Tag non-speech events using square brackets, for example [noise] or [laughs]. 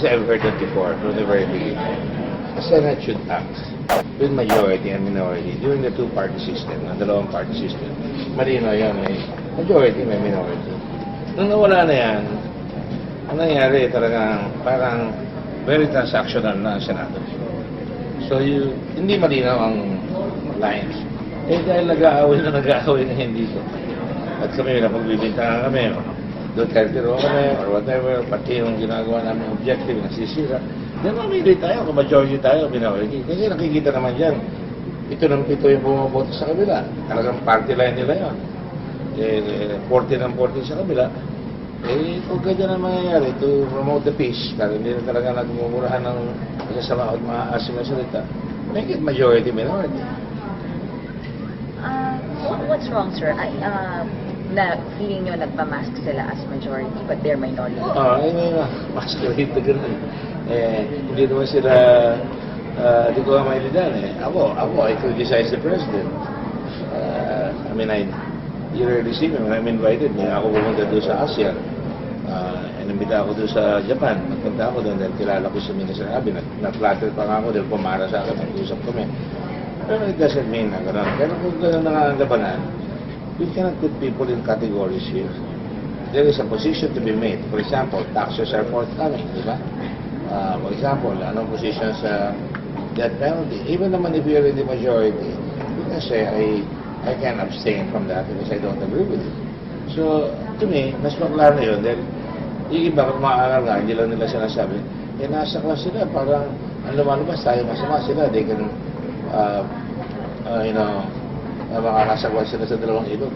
think I've heard that before from the very beginning. The Senate should act with majority and minority during the two-party system, ang dalawang party system. Malino yan, may majority, may minority. Nung nawala na yan, ang nangyari talagang parang very transactional na ang Senado. So, you, hindi malinaw ang lines. Eh, dahil nag-aaway na nag-aaway na hindi dito. At kami, napagbibintangan kami, doon kartiro kami, or whatever, pati yung ginagawa namin objective, nasisira. Then, mamili tayo, kung majority tayo, minority. Kasi nakikita naman dyan, ito ng pito yung bumaboto sa kabila. Talagang party line nila yun. Eh, 40 ng 40 sa kabila. Eh, kung ganyan ang mangyayari to promote the peace, dahil hindi na talaga nagmumurahan ng masasama at maaasim na salita, make it majority minority. Uh, what, what's wrong, sir? I, uh, na feeling nyo nagpamask sila as majority but they're minority. Oo, [laughs] eh, may mga masquerade na ganun. Eh, hindi naman sila, ah, hindi ko mailidan eh. Ako, ako, I criticize the president. Uh, I mean, I, you rarely see me when I'm invited. Hindi ako pumunta doon sa ASEAN. Uh, inimbita ako doon sa Japan. Nagpunta ako doon dahil kilala ko si Minister Abe. Nag-flatter pa nga ako dahil pumara sa akin. Nag-usap kami. Pero it doesn't mean na gano'n. Pero kung gano'n na nga ang labanan, we cannot put people in categories here. There is a position to be made. For example, taxes are forthcoming, di ba? Uh, for example, anong position sa death penalty? Even naman if you're in the majority, you can say, I, I can abstain from that because I don't agree with it. So, to me, mas maklaro yun dahil yung iba kung maaaral nga, hindi lang nila sinasabi, eh nasa klas sila, parang ang lumalabas tayo masama sila, they can, uh, uh, you know, na mga nasagwan sila sa dalawang ilog.